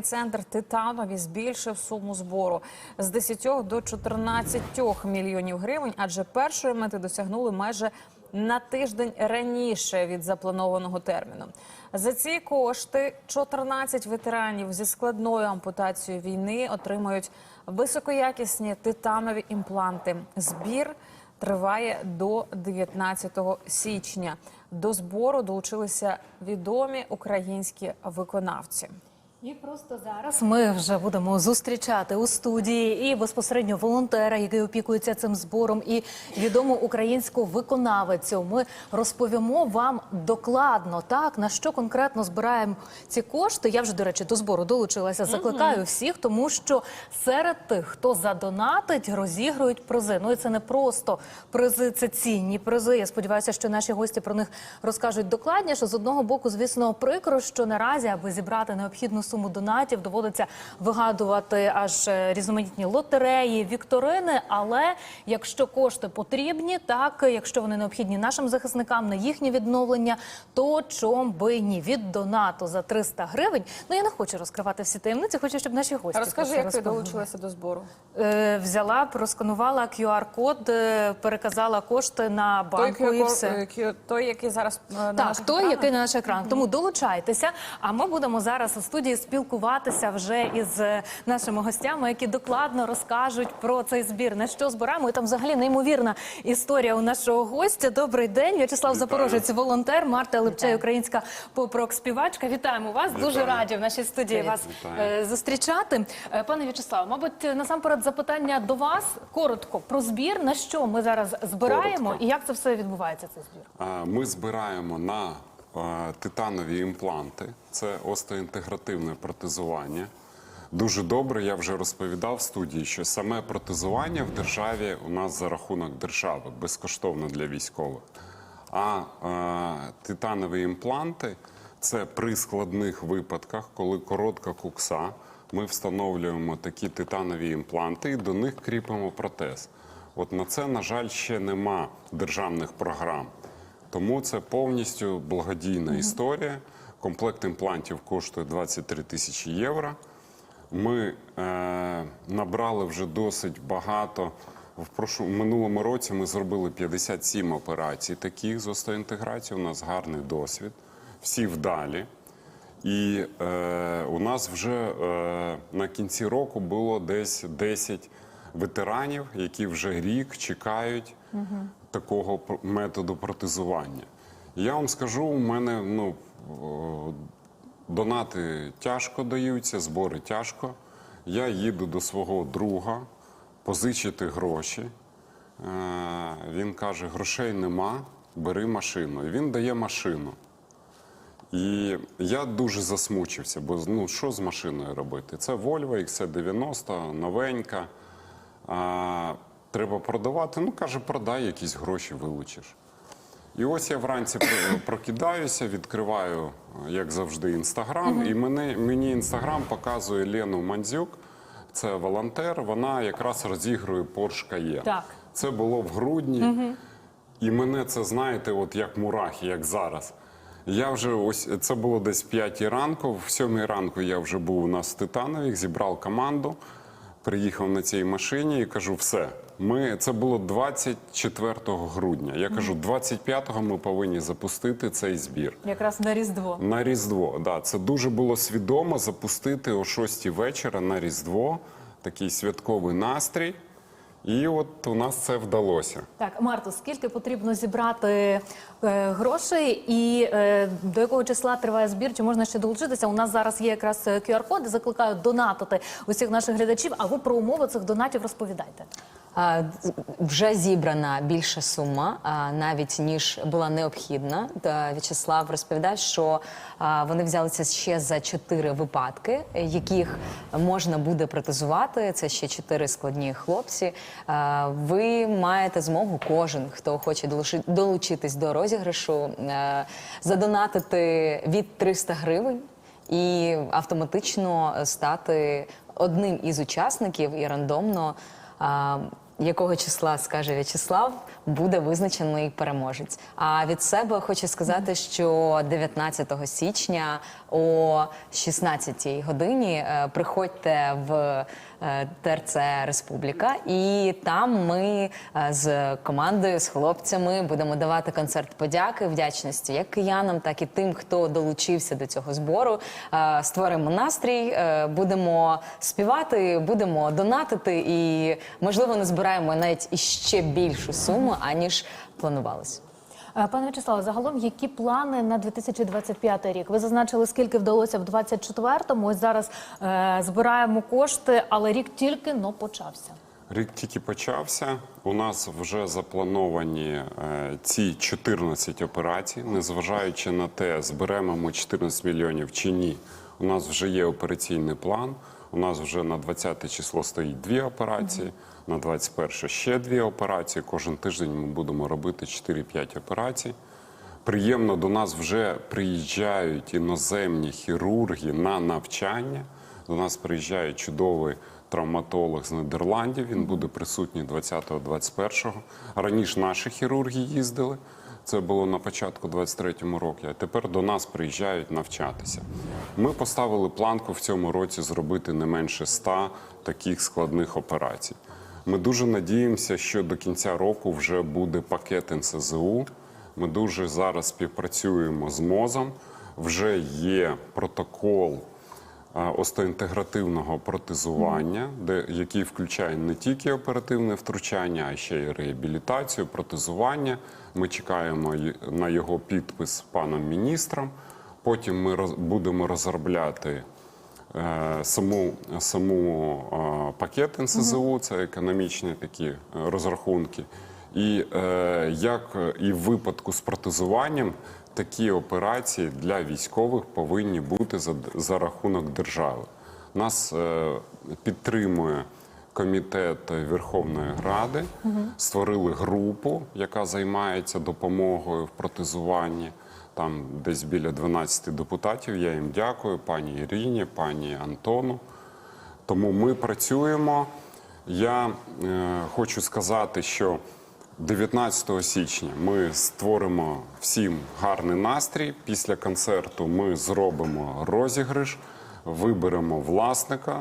Центр Титанові збільшив суму збору з 10 до 14 мільйонів гривень, адже першої мети досягнули майже на тиждень раніше від запланованого терміну. За ці кошти 14 ветеранів зі складною ампутацією війни отримають високоякісні титанові імпланти. Збір триває до 19 січня. До збору долучилися відомі українські виконавці. І просто зараз ми вже будемо зустрічати у студії і безпосередньо волонтера, який опікується цим збором, і відому українську виконавицю. Ми розповімо вам докладно так на що конкретно збираємо ці кошти. Я вже до речі до збору долучилася. Закликаю всіх, тому що серед тих, хто задонатить, розігрують призи. Ну і це не просто призи, це цінні призи. Я сподіваюся, що наші гості про них розкажуть докладніше. З одного боку, звісно, прикро, що наразі, аби зібрати необхідну суму донатів, доводиться вигадувати аж е, різноманітні лотереї, вікторини. Але якщо кошти потрібні, так якщо вони необхідні нашим захисникам на їхнє відновлення, то чом би ні від донату за 300 гривень. Ну я не хочу розкривати всі таємниці. Хочу, щоб наші гості Розкажи, як ти долучилася до збору? Е, взяла, просканувала QR-код, е, переказала кошти на Той, банку і все. е, той, який зараз на Так, той, екранах? який на наш екран. Тому долучайтеся. А ми будемо зараз у студії спілкуватися вже із е, нашими гостями, які докладно розкажуть про цей збір. На що збираємо? І там взагалі неймовірна історія у нашого гостя. Добрий день, В'ячеслав Запорожець, волонтер, Марта Липчей, українська поп-рок співачка. Вітаємо вас. Дуже раді в нашій студії вас Вітаю. е, зустрічати. Е, Пане В'ячеславе, мабуть, насамперед запитання до вас коротко про збір. На що ми зараз збираємо Коротко. і як це все відбувається? Цей збір? Ми збираємо на титанові імпланти. Це остеоінтегративне протезування. Дуже добре, я вже розповідав в студії, що саме протезування в державі у нас за рахунок держави безкоштовно для військових. А е, титанові імпланти це при складних випадках, коли коротка кукса. Ми встановлюємо такі титанові імпланти і до них кріпимо протез. От на це, на жаль, ще нема державних програм. Тому це повністю благодійна історія. Комплект імплантів коштує 23 тисячі євро. Ми е, набрали вже досить багато. В прошу, минулому році ми зробили 57 операцій таких з остеоінтеграцією. У нас гарний досвід, всі вдалі. І е, у нас вже е, на кінці року було десь 10 ветеранів, які вже рік чекають такого методу протезування. Я вам скажу, у мене ну, донати тяжко даються, збори тяжко. Я їду до свого друга позичити гроші. Е, він каже: грошей нема, бери машину. І він дає машину. І я дуже засмучився, бо ну що з машиною робити? Це Volvo XC90, новенька. Треба продавати. Ну, каже, продай, якісь гроші вилучиш. І ось я вранці прокидаюся, відкриваю, як завжди, інстаграм, і мене, мені інстаграм показує Лену Мандзюк. Це волонтер. Вона якраз розігрує Porsche Cayenne. Так. Це було в грудні. І мене це, знаєте, от як мурахи, як зараз. Я вже ось це було десь в 5 ранку. В 7 ранку я вже був у нас в Титанові, зібрав команду, приїхав на цій машині і кажу: все. Ми це було 24 грудня. Я кажу, 25-го ми повинні запустити цей збір. Якраз на Різдво. На Різдво, да, це дуже було свідомо запустити о 6 вечора на Різдво, такий святковий настрій. І от у нас це вдалося. Так, Марто, скільки потрібно зібрати е, грошей і е, до якого числа триває збір? Чи можна ще долучитися? У нас зараз є якраз е, QR-код, закликаю донатити усіх наших глядачів. А ви про умови цих донатів розповідайте. Вже зібрана більша сума, навіть ніж була необхідна. В'ячеслав розповідає, що вони взялися ще за чотири випадки, яких можна буде протезувати. Це ще чотири складні хлопці. Ви маєте змогу, кожен, хто хоче долучи- долучитись до розіграшу, задонатити від 300 гривень і автоматично стати одним із учасників і рандомно. Якого числа скаже В'ячеслав, буде визначений переможець. А від себе хочу сказати, що 19 січня о 16 годині е, приходьте в ТРЦ Республіка, і там ми е, з командою, з хлопцями будемо давати концерт подяки, вдячності як киянам, так і тим, хто долучився до цього збору. Е, Створимо настрій, е, будемо співати, будемо донатити, і можливо не збираємо навіть іще більшу суму аніж планувалось. Е, Пане Вячеславе, загалом які плани на 2025 рік? Ви зазначили, скільки вдалося в 24-му. Ось зараз е, збираємо кошти, але рік тільки но почався. Рік тільки почався. У нас вже заплановані е, ці 14 операцій, незважаючи на те, зберемо ми 14 мільйонів чи ні. У нас вже є операційний план. У нас вже на 20 число стоїть дві операції, на 21 ще дві операції. Кожен тиждень ми будемо робити 4-5 операцій. Приємно до нас вже приїжджають іноземні хірурги на навчання. До нас приїжджає чудовий травматолог з Нідерландів. Він буде присутній 20-21. Раніше наші хірурги їздили. Це було на початку 23-му року, а тепер до нас приїжджають навчатися. Ми поставили планку в цьому році зробити не менше 100 таких складних операцій. Ми дуже надіємося, що до кінця року вже буде пакет НСЗУ. Ми дуже зараз співпрацюємо з МОЗом. Вже є протокол остеінтегративного протезування, де, який включає не тільки оперативне втручання, а ще й реабілітацію, протезування. Ми чекаємо на його підпис паном міністром. Потім ми роз, будемо розробляти е, саму, саму е, пакет НСЗУ, це економічні такі е, розрахунки. І е, як і в випадку з протезуванням, такі операції для військових повинні бути за, за рахунок держави. Нас е, підтримує комітет Верховної Ради, створили групу, яка займається допомогою в протезуванні. Там десь біля 12 депутатів. Я їм дякую, пані Ірині, пані Антону. Тому ми працюємо. Я е, хочу сказати, що 19 січня ми створимо всім гарний настрій. Після концерту ми зробимо розіграш, виберемо власника.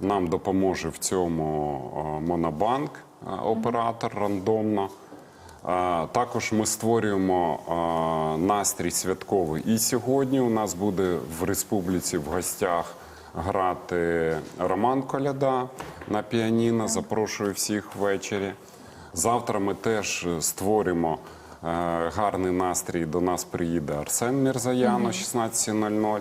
Нам допоможе в цьому е, Монобанк, е, оператор рандомно. Е, Також ми створюємо настрій святковий. І сьогодні у нас буде в республіці в гостях грати Роман Коляда на піаніно. Запрошую всіх ввечері. Завтра ми теж створимо е, гарний настрій. До нас приїде Арсен Мірзаян о 16.00.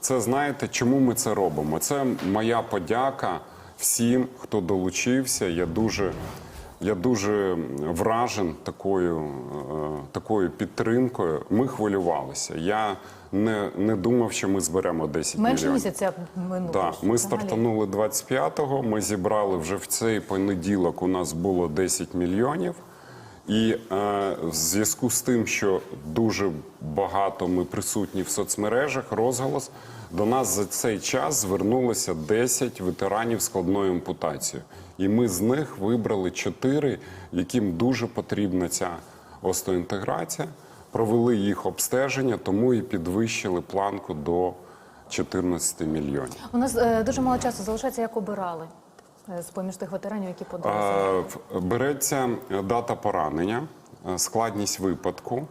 Це знаєте, чому ми це робимо? Це моя подяка всім, хто долучився. Я дуже, я дуже вражен такою, е, такою підтримкою. Ми хвилювалися. Я не, не думав, що ми зберемо 10 Менше мільйонів. місяця минуло. Так, ми стартанули 25-го. Ми зібрали вже в цей понеділок. У нас було 10 мільйонів. І е, в зв'язку з тим, що дуже багато ми присутні в соцмережах, розголос до нас за цей час звернулося 10 ветеранів складною ампутацією. І ми з них вибрали 4, яким дуже потрібна ця остеоінтеграція. Провели їх обстеження, тому і підвищили планку до 14 мільйонів. У нас е, дуже мало часу залишається, як обирали е, з поміж тих ветеранів, які подалися. Е, Береться дата поранення, е, складність випадку.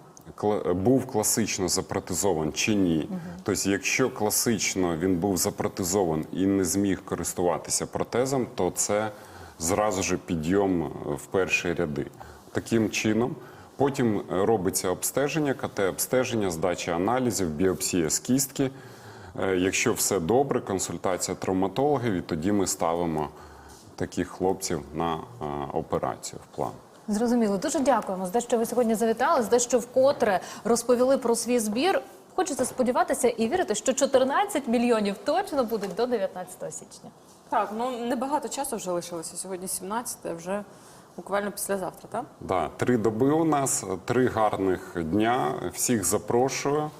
Був класично запротезований чи ні. Тобто, якщо класично він був запротезований і не зміг користуватися протезом, то це зразу ж підйом е, в перші ряди. Таким чином, потім е, робиться обстеження, КТ-обстеження, здача аналізів, біопсія з кістки. Е, Якщо все добре, консультація травматологів, і тоді ми ставимо таких хлопців на операцію в план. Зрозуміло. Дуже дякуємо за те, що ви сьогодні завітали, за те, що вкотре розповіли про свій збір. Хочеться сподіватися і вірити, що 14 мільйонів точно будуть до 19 січня. Так, ну небагато часу вже лишилося. Сьогодні 17, вже буквально післязавтра, так? Да, три доби у нас, три гарних дня. Всіх запрошую.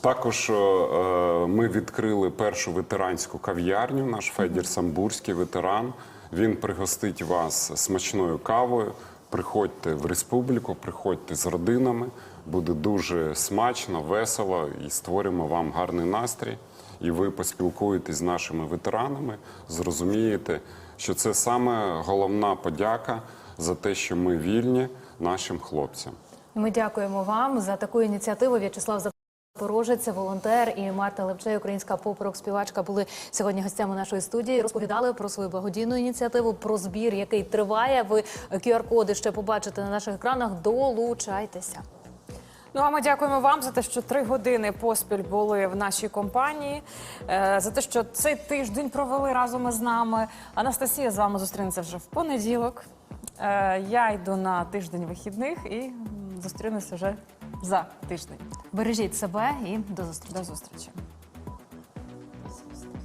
Також е, е, ми відкрили першу ветеранську кав'ярню. Наш Федір Самбурський ветеран. Він пригостить вас смачною кавою. Приходьте в республіку, приходьте з родинами. Буде дуже смачно, весело і створимо вам гарний настрій. І ви поспілкуєтесь з нашими ветеранами, зрозумієте, що це саме головна подяка за те, що ми вільні нашим хлопцям. Ми дякуємо вам за таку ініціативу. В'ячеслав Запорожець, волонтер і Марта Левчей, українська поп-рок співачка, були сьогодні гостями нашої студії. Розповідали про свою благодійну ініціативу, про збір, який триває. Ви QR-коди ще побачите на наших екранах. Долучайтеся. Ну а ми дякуємо вам за те, що три години поспіль були в нашій компанії, е, за те, що цей тиждень провели разом із нами. Анастасія з вами зустрінеться вже в понеділок. Е, Я йду на тиждень вихідних і зустрінуся вже за тиждень. Бережіть себе і до зустрічі. До зустрічі.